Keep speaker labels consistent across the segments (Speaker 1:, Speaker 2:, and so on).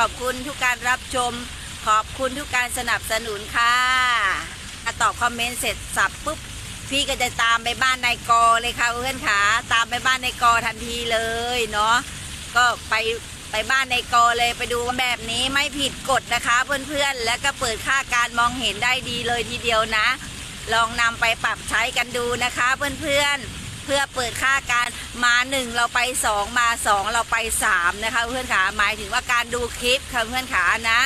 Speaker 1: ขอบคุณทุกการรับชม ขอบคุณทุกการสนับสนุนค่ะตอบคอมเมนต์เสร็จสับปุ๊บพี่ก็จะตามไปบ้านนายกอเลยค่ะเพื่อนขาตามไปบ้านนายกอทันทีเลยเนาะก็ไปไปบ้านนายกอเลยไปดูแบบนี้ไม่ผิดกฎนะคะเพื่อนๆ และก็เปิดค่าการมองเห็นได้ดีเลยทีเดียวนะ ลองนำไปปรับใช้กันดูนะคะเพื่อนๆ พื่อเปิดค่าการมาหนึ่งเราไปสองมาสองเราไปสามนะคะเพื่อนขาหมายถึงว่าการดูคลิปค่ะเพื่อนขานะ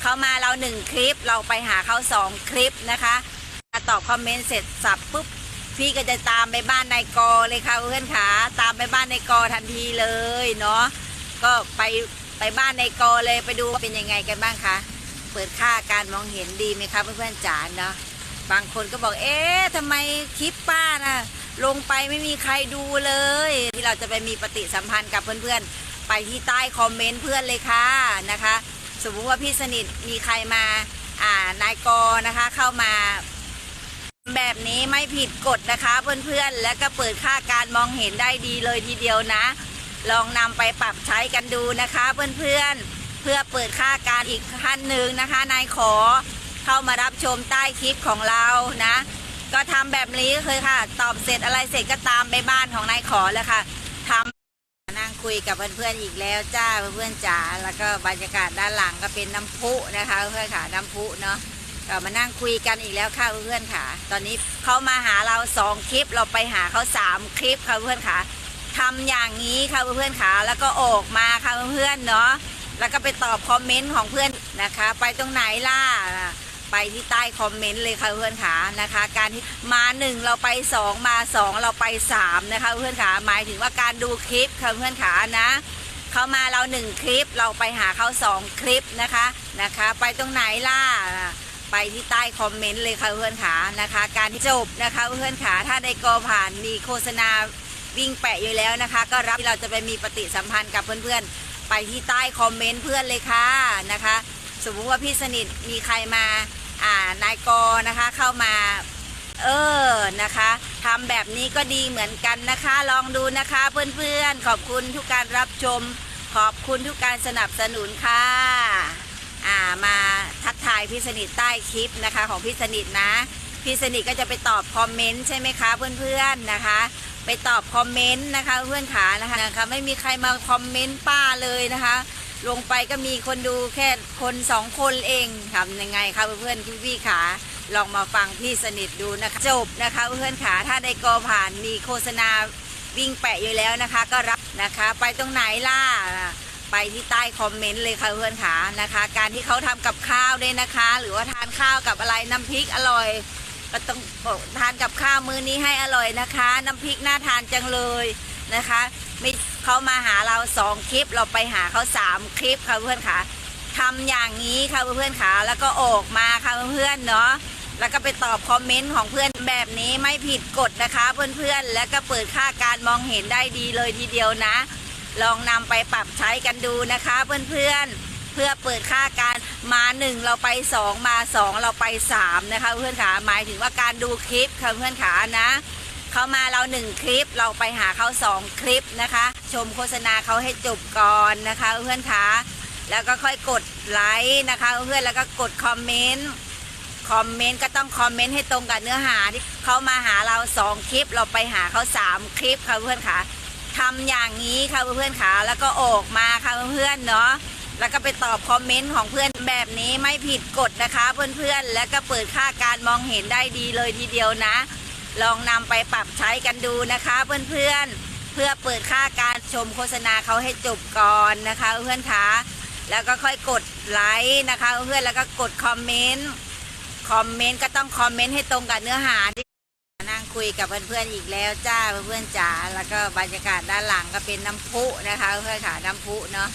Speaker 1: เขามาเราหนึ่งคลิปเราไปหาเขาสองคลิปนะคะตอบคอมเมนต์เสร็จสับปุ๊บพี่ก็จะตามไปบ้านนายกเลยค่ะเพื่อนขาตามไปบ้านนายกทันทีเลยเนาะก็ไปไปบ้านนายกเลยไปดูว่าเป็นยังไงกันบ้างคะเปิดค่าการมองเห็นดีไหมคะเพื่อนๆจ๋าเนาะบางคนก็บอกเอ๊ะทำไมคลิปป้านะ ลงไปไม่มีใครดูเลย ที่เราจะไปมีปฏิสัมพันธ์กับเพื่อนๆ ไปที่ใต้คอมเมนต์เพื่อนเลยค่ะนะคะ สมมุติว่าพี่สนิทมีใครมาอ่านายกอนะคะเข้ามาแบบนี้ไม่ผิดกฎนะคะเพื่อนๆ และก็เปิดค่าการมองเห็นได้ดีเลยทีเดียวนะ ลองนำไปปรับใช้กันดูนะคะเพื่อนๆ เพื่อเปิดค่าการอีกขั้นหนึ่งนะคะ นายขอเข้ามารับชมใต้คลิปของเรานะ ก็ทำแบบนี้เคยค่ะ ตอบเสร็จอะไรเสร็จก็ตามไปบ้านของนายขอเลยค่ะทำนั่งคุยกับเพื่อนๆอีกแล้วจ้าเพื่อนๆจ๋าแล้วก็บรรยากาศด้านหลังก็เป็นน้ำพุนะคะ เพื่อนๆค่ะน้ำพุเนาะก็มานั่งคุยกันอีกแล้วค่ะเพื่อนๆค่ะ ตอนนี้เขามาหาเราสองคลิปเราไปหาเขาสามคลิปค่ะเพื่อนๆค่ะทำอย่างนี้ค่ะเพื่อนๆค่ะแล้วก็ออกมาค่ะเพื่อนๆเนาะแล้วก็ไปตอบคอมเมนต์ของเพื่อนนะคะ ไปตรงไหนล่ะ ไปที่ใต้คอมเมนต์เลยค่ะเพื่อนๆค่ะนะคะ การที่มาหนึ่งเราไปสองมาสองเราไปสามนะคะเพื่อนๆค่ะหมายถึงว่าการดูคลิปค่ะเพื่อนๆค่ะนะเขามาเราหนึ่งคลิปเราไปหาเขาสองคลิปนะคะนะคะ ไปตรงไหนล่ะไปที่ใต้คอมเมนต์เลยค่ะเพื่อนขานะคะ การจบนะคะเพื่อนขาถ้าได้กอผ่านมีโฆษณาวิ่งแปะอยู่แล้วนะคะ ก็รับที่เราจะไปมีปฏิสัมพันธ์กับเพื่อนๆ ไปที่ใต้คอมเมนต์เพื่อนเลยค่ะนะคะ สมมุติว่าพี่สนิทมีใครมา นายกนะคะเข้ามาเออนะคะทำแบบนี้ก็ดีเหมือนกันนะคะ ลองดูนะคะเพื่อนๆ ขอบคุณทุกการรับชม ขอบคุณทุกการสนับสนุนค่ะอ่ามาทักทายพี่สนิทใต้คลิปนะคะของพี่สนิทนะพี่สนิทก็จะไปตอบคอมเมนต์ใช่ไหมคะเพื่อนๆนะคะ ไปตอบคอมเมนต์นะคะเพื่อนขานะคะนะคะ ไม่มีใครมาคอมเมนต์ป้าเลยนะคะ ลงไปก็มีคนดูแค่คนสองคนเองทำยังไงคะเพื่อนๆพี่ๆขาลองมาฟังพี่สนิทดูนะคะจบนะคะเพื่อนๆขาถ้าได้กอผ่านมีโฆษณาวิ่งแปะอยู่แล้วนะคะ ก็รับนะคะ ไปตรงไหนล่ะไปที่ใต้คอมเมนต์เลยค่ะเพื่อนขานะคะ การที่เขาทำกับข้าวด้วยนะคะ หรือว่าทานข้าวกับอะไรน้ำพริกอร่อยก็ต้องทานกับข้าวมื้อนี้ให้อร่อยนะคะ น้ำพริกน่าทานจังเลยนะคะ ไม่ เขามาหาเราสองคลิป เราไปหาเขาสามคลิปค่ะเพื่อนค่ะทำอย่างนี้ค่ะเพื่อนขาแล้วก็ออกมาค่ะเพื่อนเนาะแล้วก็ไปตอบคอมเมนต์ของเพื่อนแบบนี้ไม่ผิดกฎนะคะเพื่อนๆ และก็เปิดค่าการมองเห็นได้ดีเลยทีเดียวนะ ลองนำไปปรับใช้กันดูนะคะเพื่อนๆ เพื่อเปิดค่าการมาหนึ่งเราไปสองมาสองเราไปสามนะคะเพื่อนขาหมายถึงว่าการดูคลิปค่ะเพื่อนขานะ เขามาเราหนึ่งคลิปเราไปหาเขาสองคลิปนะคะ ชมโฆษณาเขาให้จบก่อนนะคะเพื่อนขาแล้วก็ค่อยกดไลค์นะคะเพื่อนแล้วก็กดคอมเมนต์คอมเมนต์ก็ต้องคอมเมนต์ให้ตรงกับเนื้อหาที่เขามาหาเราสองคลิป เราไปหาเขาสามคลิปค่ะเพื่อนค่ะทำอย่างนี้ค่ะเพื่อนค่ะแล้วก็ออกมาค่ะเพื่อนเนาะแล้วก็ไปตอบคอมเมนต์ของเพื่อนแบบนี้ไม่ผิดกฎนะคะเพื่อนๆ และก็เปิดค่าการมองเห็นได้ดีเลยทีเดียวนะ ลองนำไปปรับใช้กันดูนะคะ เพื่อนๆ เพื่อเปิดค่าการชมโฆษณาเขาให้จบก่อนนะคะ เพื่อนคะแล้วก็ค่อยกดไลค์นะคะ เพื่อนแล้วก็กดคอมเมนต์คอมเมนต์ก็ต้องคอมเมนต์ให้ตรงกับเนื้อหาที่นั่งคุยกับเพื่อนๆอีกแล้วจ้าเพื่อนๆจ๋าแล้วก็บรรยากาศด้านหลังก็เป็นน้ำพุนะคะ เพื่อนค่ะน้ำพุเนาะ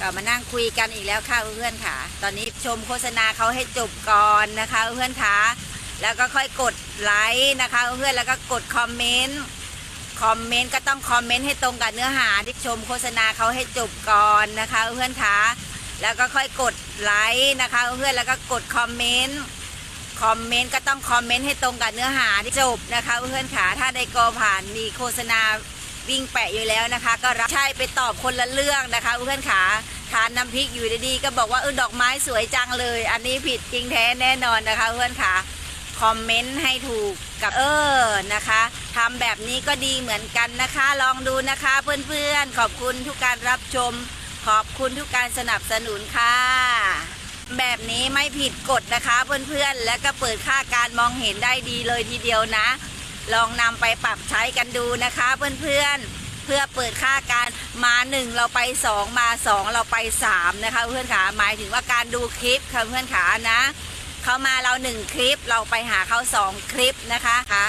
Speaker 1: ก็มานั่งคุยกันอีกแล้วค่ะเพื่อนๆค่ะ ตอนนี้ชมโฆษณาเขาให้จบก่อนนะคะ เพื่อนๆค่ะแล้วก็ค่อยกด ไลค์นะคะเพื่อนๆแล้วก็กดคอมเมนต์คอมเมนต์ก็ต้องคอมเมนต์ให้ตรงกับเนื้อหาที่ชมโฆษณาเขาให้จบก่อนนะคะเพื่อนคะแล้วก็ค่อยกดไลค์นะคะเพื่อนๆแล้วก็กดคอมเมนต์คอมเมนต์ก็ต้องคอมเมนต์ให้ตรงกับเนื้อหาที่จบนะคะเพื่อนขาถ้าได้กอผ่านมีโฆษณาวิ่งแปะอยู่แล้วนะคะ ก็รับใช่ไปตอบคนละเรื่องนะคะเพื่อนขาทานน้ำพริกอยู่ดีๆก็บอกว่าเออดอกไม้สวยจังเลย อันนี้ผิดจริงแท้แน่นอนนะคะเพื่อนขา คอมเมนต์ให้ถูกกับเออนะคะทำแบบนี้ก็ดีเหมือนกันนะคะ ลองดูนะคะเพื่อนๆ ขอบคุณทุกการรับชม ขอบคุณทุกการสนับสนุนค่ะ แบบนี้ไม่ผิดกฎนะคะเพื่อนๆ และก็เปิดค่าการมองเห็นได้ดีเลยทีเดียวนะ ลองนำไปปรับใช้กันดูนะคะเพื่อนๆเพื่อเปิดค่าการมาหนึ่งเราไปสองมาสองเราไปสามนะคะเพื่อนขาหมายถึงว่าการดูคลิปค่ะเพื่อนขานะ เขามาเราหนึ่งคลิปเราไปหาเขาสองคลิปนะคะคะ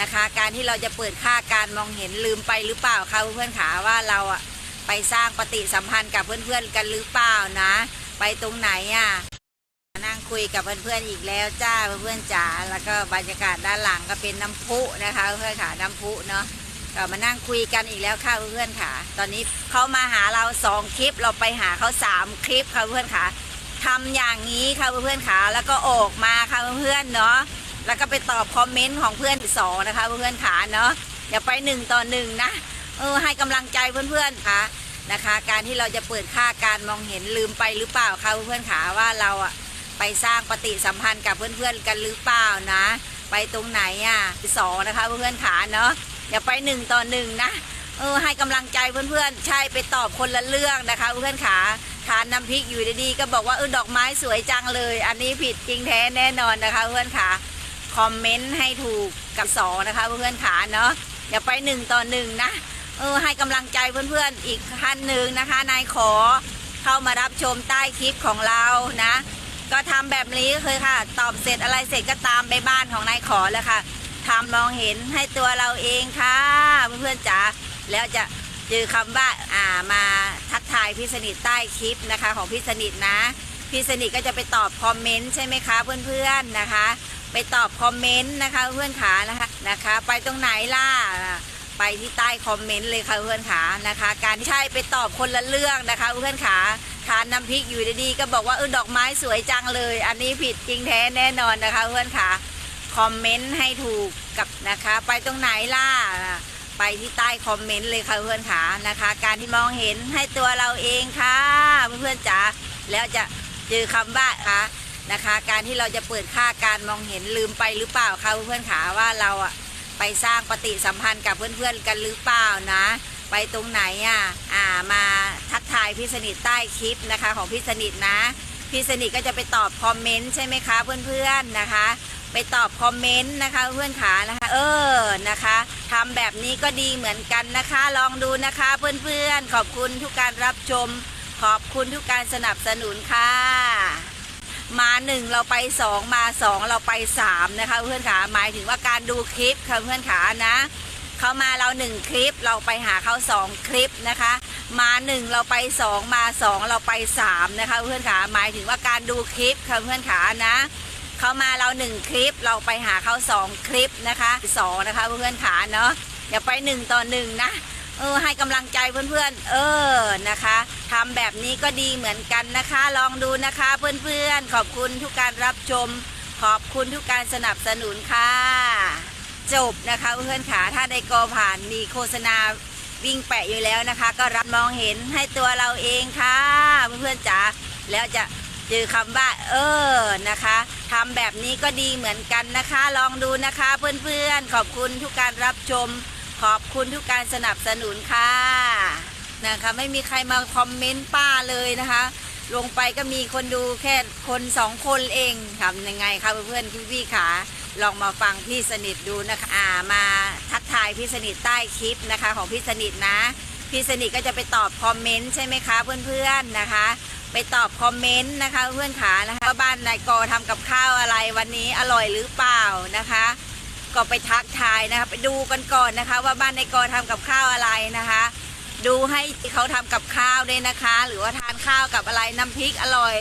Speaker 1: นะคะ การที่เราจะเปิดค่าการมองเห็นลืมไปหรือเปล่าคะเพื่อนขาว่าเราอะไปสร้างปฏิสัมพันธ์กับเพื่อนๆกันหรือเปล่านะ ไปตรงไหนอะนั่งคุยกับเพื่อนๆอีกแล้วจ้าเพื่อนๆจ๋าแล้วก็บรรยากาศด้านหลังก็เป็นน้ำพุนะคะเพื่อนขาน้ำพุเนาะก็มานั่งคุยกันอีกแล้วค่ะเพื่อนๆค่ะ ตอนนี้เขามาหาเราสองคลิปเราไปหาเขาสามคลิปค่ะเพื่อนค่ะ ทำอย่างนี้ค่ะเพื่อนๆค่ะแล้วก็ออกมาค่ะเพื่อนๆเนาะแล้วก็ไปตอบคอมเมนต์ของเพื่อนอีกสองนะคะเพื่อนๆค่ะเนาะอย่าไปหนึ่งต่อหนึ่งนะเออให้กำลังใจเพื่อนๆค่ะนะคะ การที่เราจะเปิดค่าการมองเห็นลืมไปหรือเปล่าคะเพื่อนๆค่ะว่าเราอะไปสร้างปฏิสัมพันธ์กับเพื่อนๆกันหรือเปล่านะ ไปตรงไหนอะสองนะคะเพื่อนๆค่ะเนาะอย่าไปหนึ่งต่อหนึ่งนะเออให้กำลังใจเพื่อนๆใช่ไปตอบคนละเรื่องนะคะเพื่อนขา ทานน้ำพริกอยู่ดีๆก็บอกว่าเออดอกไม้สวยจังเลย อันนี้ผิดจริงแท้แน่นอนนะคะ เพื่อนขาคอมเมนต์ให้ถูกกับสองนะคะ เพื่อนขาเนาะอย่าไปหนึ่งต่อหนึ่งนะเออให้กำลังใจเพื่อนๆอีกท่านหนึ่งนะคะ นายขอเข้ามารับชมใต้คลิปของเรานะ ก็ทำแบบนี้ก็คือค่ะ ตอบเสร็จอะไรเสร็จก็ตามไปบ้านของนายขอแล้วค่ะทำมองเห็นให้ตัวเราเองค่ะ เพื่อนๆจ๋าแล้วจะ เจอคำว่าอ่ามาทักทายพี่สนิทใต้คลิปนะคะ ของพี่สนิทนะพี่สนิทก็จะไปตอบคอมเมนต์ใช่ไหมคะเพื่อนๆนะคะ ไปตอบคอมเมนต์นะคะเพื่อนขานะคะนะคะ ไปตรงไหนล่ะไปที่ใต้คอมเมนต์เลยค่ะเพื่อนขานะคะ การที่ใช่ไปตอบคนละเรื่องนะคะ เพื่อนขาทานน้ำพริกอยู่ดีๆก็บอกว่าเออดอกไม้สวยจังเลย อันนี้ผิดจริงแท้แน่นอนนะคะ เพื่อนขาคอมเมนต์ให้ถูกกับนะคะ ไปตรงไหนล่ะ ไปที่ใต้คอมเมนต์เลยค่ะเพื่อนขานะคะ การที่มองเห็นให้ตัวเราเองค่ะเพื่อนๆจ๋าแล้วจะเจอคำว่าค่ะนะคะ การที่เราจะเปิดค่าการมองเห็นลืมไปหรือเปล่าคะเพื่อนๆขาว่าเราอะไปสร้างปฏิสัมพันธ์กับเพื่อนๆกันหรือเปล่านะ ไปตรงไหนอะอ่ามาทักทายพี่สนิทใต้คลิปนะคะของพี่สนิทนะพี่สนิทก็จะไปตอบคอมเมนต์ใช่ไหมคะเพื่อนๆนะคะ ไปตอบคอมเมนต์นะคะเพื่อนขานะคะ เออนะคะทำแบบนี้ก็ดีเหมือนกันนะคะ ลองดูนะคะเพื่อนๆ ขอบคุณทุกการรับชม ขอบคุณทุกการสนับสนุนค่ะ มาหนึ่งเราไปสองมาสองเราไปสามนะคะ เพื่อนขาหมายถึงว่าการดูคลิปค่ะเพื่อนขานะเขามาเราหนึ่งคลิปเราไปหาเขาสองคลิปนะคะ มาหนึ่งเราไปสองมาสองเราไปสามนะคะ เพื่อนขาหมายถึงว่าการดูคลิปค่ะเพื่อนขานะ เขามาเราหนึ่งคลิป เราไปหาเขาสองคลิปนะคะสองนะคะเพื่อนขาเนาะอย่าไปหนึ่งต่อหนึ่งนะเออให้กำลังใจเพื่อนๆ เออนะคะทำแบบนี้ก็ดีเหมือนกันนะคะ ลองดูนะคะเพื่อนๆ ขอบคุณทุกการรับชม ขอบคุณทุกการสนับสนุนค่ะ จบนะคะเพื่อนๆขาถ้าในกอผ่านมีโฆษณาวิ่งแปะอยู่แล้วนะคะ ก็รับมองเห็นให้ตัวเราเองค่ะ เพื่อนๆจ๋าแล้วจะ เจอคำว่า เออนะคะทำแบบนี้ก็ดีเหมือนกันนะคะ ลองดูนะคะเพื่อนๆ ขอบคุณทุกการรับชม ขอบคุณทุกการสนับสนุนค่ะนะคะ ไม่มีใครมาคอมเมนต์ป้าเลยนะคะ ลงไปก็มีคนดูแค่คนสองคนเองทำยังไงคะเพื่อนๆพี่ๆขาลองมาฟังพี่สนิทดูนะคะอ่ามาทักทายพี่สนิทใต้คลิปนะคะ ของพี่สนิทนะ พี่สนิทก็จะไปตอบคอมเมนต์ใช่ไหมคะเพื่อนๆนะคะ ไปตอบคอมเมนต์นะคะเพื่อนขานะคะว่าบ้านนายกอทำกับข้าวอะไรวันนี้อร่อยหรือเปล่านะคะ ก็ไปทักทายนะคะไปดูกันก่อนนะคะ ว่าบ้านในกอทำกับข้าวอะไรนะคะ ดูให้เขาทำกับข้าวด้วยนะคะ หรือว่าทานข้าวกับอะไรน้ำพริกอร่อย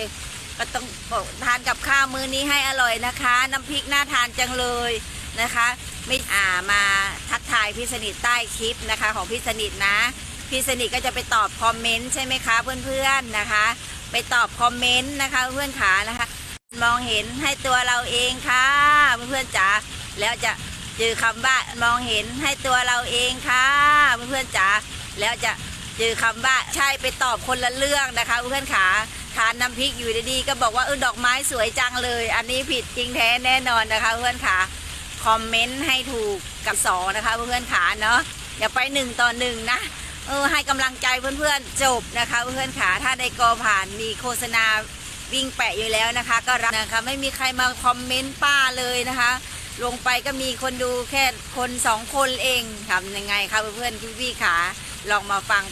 Speaker 1: ก็ต้องบอกทานกับข้าวมื้อนี้ให้อร่อยนะคะ น้ำพริกน่าทานจังเลยนะคะไม่อ่ามาทักทายพี่สนิทใต้คลิปนะคะ ของพี่สนิทนะ พี่สนิทก็จะไปตอบคอมเมนต์ใช่ไหมคะเพื่อนๆนะคะ ไปตอบคอมเมนต์นะคะเพื่อนขานะคะ มองเห็นให้ตัวเราเองค่ะเพื่อนๆจ๋าแล้วจะเจอคำว่ามองเห็นให้ตัวเราเองค่ะเพื่อนๆจ๋าแล้วจะเจอคำว่าใช่ไปตอบคนละเรื่องนะคะเพื่อนขาทานน้ำพริกอยู่ดีๆก็บอกว่าเออดอกไม้สวยจังเลย อันนี้ผิดจริงแท้แน่นอนนะคะ เพื่อนขาคอมเมนต์ให้ถูกกับสองนะคะ เพื่อนขาเนาะอย่าไปหนึ่งต่อหนึ่งนะ เออให้กำลังใจเพื่อนๆจบนะคะเพื่อนๆขาถ้าในกอผ่านมีโฆษณาวิ่งแปะอยู่แล้วนะคะ ก็รับนะคะไม่มีใครมาคอมเมนต์ป้าเลยนะคะ ลงไปก็มีคนดูแค่คนสองคนเองทำยังไงคะเพื่อนๆพี่ๆขาลองมาฟัง